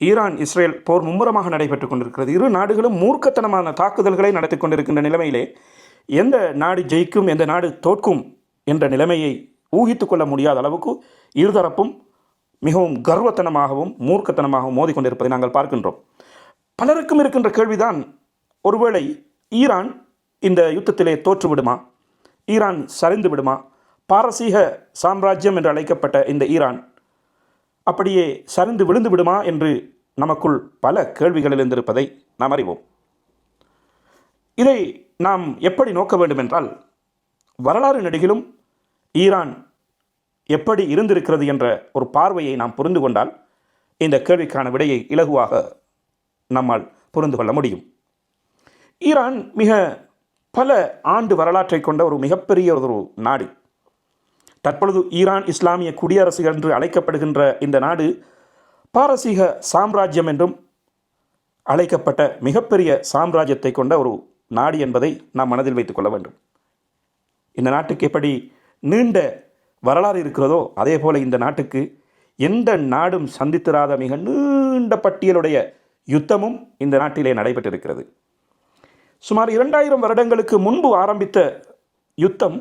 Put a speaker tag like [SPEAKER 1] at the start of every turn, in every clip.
[SPEAKER 1] Iran Israel போர் மும்முரமாக நடைபெற்றுக் கொண்டிருக்கிறது. இரு நாடுகளும் மூர்க்கத்தனமான தாக்குதல்களை நடத்தி கொண்டிருக்கின்ற நிலைமையிலே எந்த நாடு ஜெயிக்கும் எந்த நாடு தோற்கும் என்ற நிலைமையை ஊகித்து கொள்ள முடியாத அளவுக்கு இருதரப்பும் மிகவும் கர்வத்தனமாகவும் மூர்க்கத்தனமாகவும் மோதிக்கொண்டிருப்பதை நாங்கள் பார்க்கின்றோம். பலருக்கும் இருக்கின்ற கேள்விதான் ஒருவேளை ஈரான் இந்த யுத்தத்திலே தோற்றுவிடுமா ஈரான் சரிந்து விடுமா? பாரசீக சாம்ராஜ்யம் என்று அழைக்கப்பட்ட இந்த ஈரான் அப்படியே சரிந்து விழுந்து விடுமா என்று நமக்குள் பல கேள்விகள் எழுந்திருப்பதை நாம் அறிவோம். இதை நாம் எப்படி நோக்க வேண்டுமென்றால் வரலாறு நெடுகிலும் ஈரான் எப்படி இருந்திருக்கிறது என்ற ஒரு பார்வையை நாம் புரிந்து கொண்டால் இந்த கேள்விக்கான விடையை இலகுவாக நம்மால் புரிந்து கொள்ள முடியும். ஈரான் மிக பல ஆண்டு வரலாற்றை கொண்ட ஒரு மிகப்பெரிய ஒரு நாடு. தற்பொழுது ஈரான் இஸ்லாமிய குடியரசு என்று அழைக்கப்படுகின்ற இந்த நாடு பாரசீக சாம்ராஜ்யம் என்றும் அழைக்கப்பட்ட மிகப்பெரிய சாம்ராஜ்யத்தை கொண்ட ஒரு நாடு என்பதை நாம் மனதில் வைத்துக் கொள்ள வேண்டும். இந்த நாட்டுக்கு எப்படி நீண்ட வரலாறு இருக்கிறதோ அதே போல இந்த நாட்டுக்கு எந்த நாடும் சந்தித்திராத மிக நீண்ட பட்டியலுடைய யுத்தமும் இந்த நாட்டிலே நடைபெற்றிருக்கிறது. சுமார் இரண்டாயிரம் வருடங்களுக்கு முன்பு ஆரம்பித்த யுத்தம்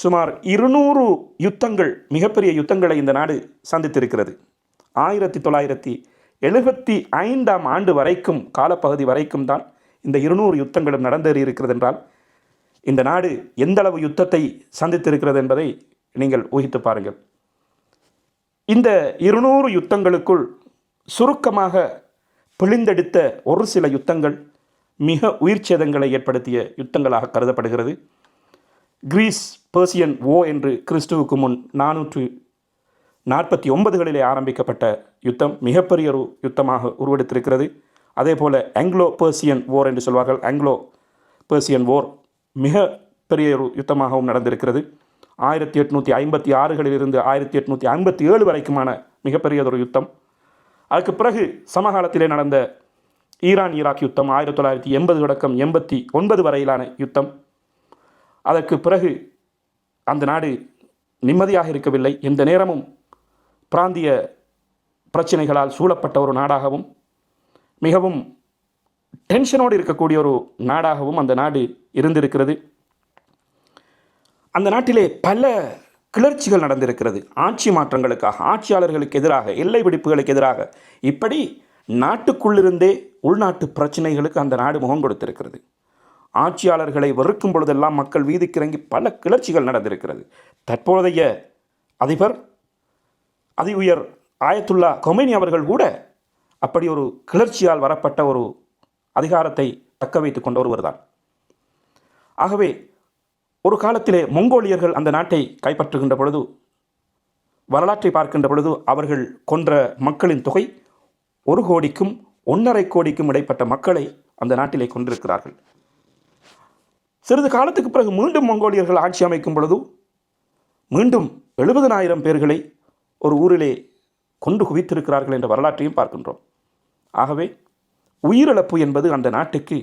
[SPEAKER 1] சுமார் இருநூறு யுத்தங்கள் மிகப்பெரிய யுத்தங்களை இந்த நாடு சந்தித்திருக்கிறது. ஆயிரத்தி தொள்ளாயிரத்தி எழுபத்தி ஐந்தாம் ஆண்டு வரைக்கும் காலப்பகுதி வரைக்கும் தான் இந்த இருநூறு யுத்தங்களும் நடந்தேறி இருக்கிறது என்றால் இந்த நாடு எந்தளவு யுத்தத்தை சந்தித்திருக்கிறது என்பதை நீங்கள் ஊகித்து பாருங்கள். இந்த இருநூறு யுத்தங்களுக்குள் சுருக்கமாக பிழிந்தெடுத்த ஒரு சில யுத்தங்கள் மிக உயிர் சேதங்களை ஏற்படுத்திய யுத்தங்களாக கருதப்படுகிறது. கிரீஸ் பர்சியன் ஓ என்று கிறிஸ்துவுக்கு முன் நானூற்று நாற்பத்தி ஒன்பதுகளிலே ஆரம்பிக்கப்பட்ட யுத்தம் மிகப்பெரிய ஒரு யுத்தமாக உருவெடுத்திருக்கிறது. அதே போல் ஆங்கிலோ பெர்சியன் ஓர் என்று சொல்வார்கள். ஆங்கிலோ பர்சியன் ஓர் மிக பெரிய ஒரு யுத்தமாகவும் நடந்திருக்கிறது. ஆயிரத்தி எட்நூற்றி ஐம்பத்தி ஆறுகளிலிருந்து ஆயிரத்தி எட்நூற்றி ஐம்பத்தி ஏழு வரைக்குமான மிகப்பெரியதொரு யுத்தம். அதுக்கு பிறகு சமகாலத்திலே நடந்த ஈரான் ஈராக் யுத்தம் ஆயிரத்தி தொள்ளாயிரத்தி எண்பது தொடக்கம் எண்பத்தி ஒன்பது வரையிலான யுத்தம். அதற்கு பிறகு அந்த நாடு நிம்மதியாக இருக்கவில்லை. எந்த நேரமும் பிராந்திய பிரச்சனைகளால் சூழப்பட்ட ஒரு நாடாகவும் மிகவும் டென்ஷனோடு இருக்கக்கூடிய ஒரு நாடாகவும் அந்த நாடு இருந்திருக்கிறது. அந்த நாட்டிலே பல கிளர்ச்சிகள் நடந்திருக்கிறது. ஆட்சி மாற்றங்களுக்காக ஆட்சியாளர்களுக்கு எதிராக எல்லை பிடிப்புகளுக்கு எதிராக. இப்படி நாட்டுக்குள்ளிருந்தே உள்நாட்டு பிரச்சனைகளுக்கு அந்த நாடு முகம் கொடுத்திருக்கிறது. ஆட்சியாளர்களை வெறுக்கும் பொழுதெல்லாம் மக்கள் வீதிக்கு இறங்கி பல கிளர்ச்சிகள் நடந்திருக்கிறது. தற்போதைய அதிபர் அதி உயர் ஆயத்துல்லா கொமேனி அவர்கள் கூட அப்படி ஒரு கிளர்ச்சியால் வரப்பட்ட ஒரு அதிகாரத்தை தக்க வைத்துக் கொண்ட ஒருவர் தான். ஆகவே ஒரு காலத்திலே மொங்கோலியர்கள் அந்த நாட்டை கைப்பற்றுகின்ற பொழுது வரலாற்றை பார்க்கின்ற பொழுது அவர்கள் கொன்ற மக்களின் தொகை ஒரு கோடிக்கும் ஒன்றரை கோடிக்கும் இடைப்பட்ட மக்களை அந்த நாட்டிலே கொண்டிருக்கிறார்கள். சிறிது காலத்துக்கு பிறகு மீண்டும் மங்கோலியர்கள் ஆட்சி அமைக்கும் பொழுது மீண்டும் எழுபதனாயிரம் பேர்களை ஒரு ஊரிலே கொண்டு குவித்திருக்கிறார்கள் என்ற வரலாற்றையும் பார்க்கின்றோம். ஆகவே உயிரிழப்பு என்பது அந்த நாட்டுக்கு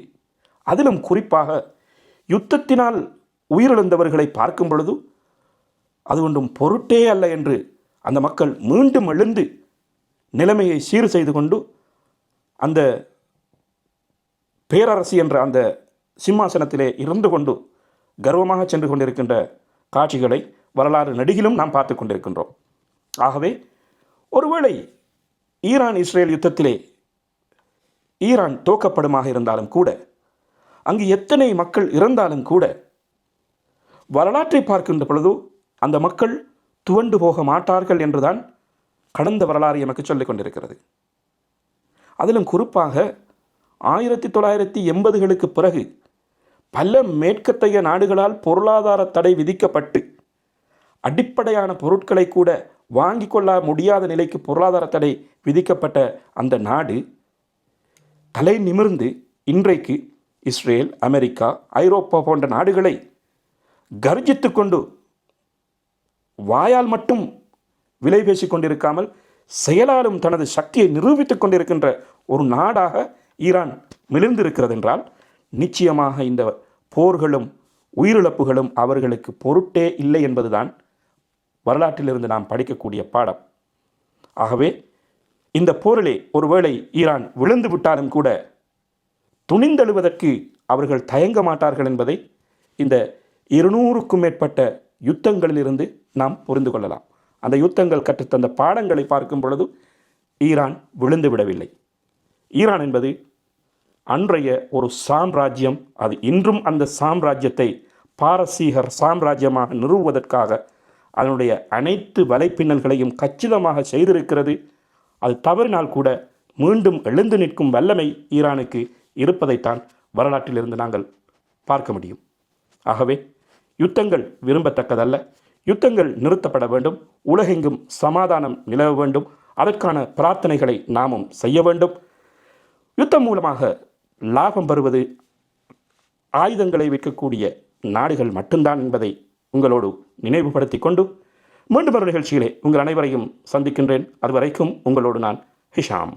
[SPEAKER 1] அதிலும் குறிப்பாக யுத்தத்தினால் உயிரிழந்தவர்களை பார்க்கும் பொழுது அது ஒன்றும் பொருட்டே அல்ல என்று அந்த மக்கள் மீண்டும் எழுந்து நிலைமையை சீர் செய்து கொண்டு அந்த பேரரசு என்ற அந்த சிம்மாசனத்திலே இருந்து கொண்டு கர்வமாக சென்று கொண்டிருக்கின்ற காட்சிகளை வரலாறு நடிகிலும் நாம் பார்த்து கொண்டிருக்கின்றோம். ஆகவே ஒருவேளை ஈரான் இஸ்ரேல் யுத்தத்திலே ஈரான் தோக்கப்படுமாக இருந்தாலும் கூட அங்கு எத்தனை மக்கள் இறந்தாலும் கூட வரலாற்றை பார்க்கின்ற பொழுது அந்த மக்கள் துவண்டு போக மாட்டார்கள் என்றுதான் கடந்த வரலாறு எனக்கு சொல்லிக் கொண்டிருக்கிறது. அதிலும் குறிப்பாக ஆயிரத்தி தொள்ளாயிரத்தி எண்பதுகளுக்கு பிறகு பல மேற்கத்தைய நாடுகளால் பொருளாதார தடை விதிக்கப்பட்டு அடிப்படையான பொருட்களை கூட வாங்கி கொள்ள முடியாத நிலைக்கு பொருளாதார தடை விதிக்கப்பட்ட அந்த நாடு தலை நிமிர்ந்து இன்றைக்கு இஸ்ரேல் அமெரிக்கா ஐரோப்பா போன்ற நாடுகளை கர்ஜித்து கொண்டு வாயால் மட்டும் விலை பேசிக் கொண்டிருக்காமல் செயலாலும் தனது சக்தியை நிரூபித்துக் கொண்டிருக்கின்ற ஒரு நாடாக ஈரான் மிளிர்ந்திருக்கிறது என்றால் நிச்சயமாக இந்த போர்களும் உயிரிழப்புகளும் அவர்களுக்கு பொருட்டே இல்லை என்பதுதான் வரலாற்றிலிருந்து நாம் படிக்கக்கூடிய பாடம். ஆகவே இந்த போரிலே ஒருவேளை ஈரான் விழுந்து விட்டாலும் கூட துணிந்தெழுவதற்கு அவர்கள் தயங்க மாட்டார்கள் என்பதை இந்த இருநூறுக்கும் மேற்பட்ட யுத்தங்களிலிருந்து நாம் புரிந்து கொள்ளலாம். அந்த யுத்தங்கள் கற்றுத்தந்த பாடங்களை பார்க்கும் பொழுது ஈரான் விழுந்து விடவில்லை. ஈரான் என்பது அன்றைய ஒரு சாம்ராஜ்யம் அது இன்றும் அந்த சாம்ராஜ்யத்தை பாரசீகர் சாம்ராஜ்யமாக நிறுவுவதற்காக அதனுடைய அனைத்து வலைப்பின்னல்களையும் கச்சிதமாக செய்திருக்கிறது. அது தவறினால் கூட மீண்டும் எழுந்து நிற்கும் வல்லமை ஈரானுக்கு இருப்பதைத்தான் வரலாற்றிலிருந்து நாங்கள் பார்க்க முடியும். ஆகவே யுத்தங்கள் விரும்பத்தக்கதல்ல. யுத்தங்கள் நிறுத்தப்பட வேண்டும். உலகெங்கும் சமாதானம் நிலவ வேண்டும். அதற்கான பிரார்த்தனைகளை நாமும் செய்ய வேண்டும். யுத்தம் மூலமாக லாபம் பெறுவது ஆயுதங்களை விற்கக்கூடிய நாடுகள் மட்டும்தான் என்பதை உங்களோடு நினைவுபடுத்தி கொண்டு மீண்டும் ஒரு நிகழ்ச்சியிலே உங்கள் அனைவரையும் சந்திக்கின்றேன். அதுவரைக்கும் உங்களோடு நான் ஹிஷாம்.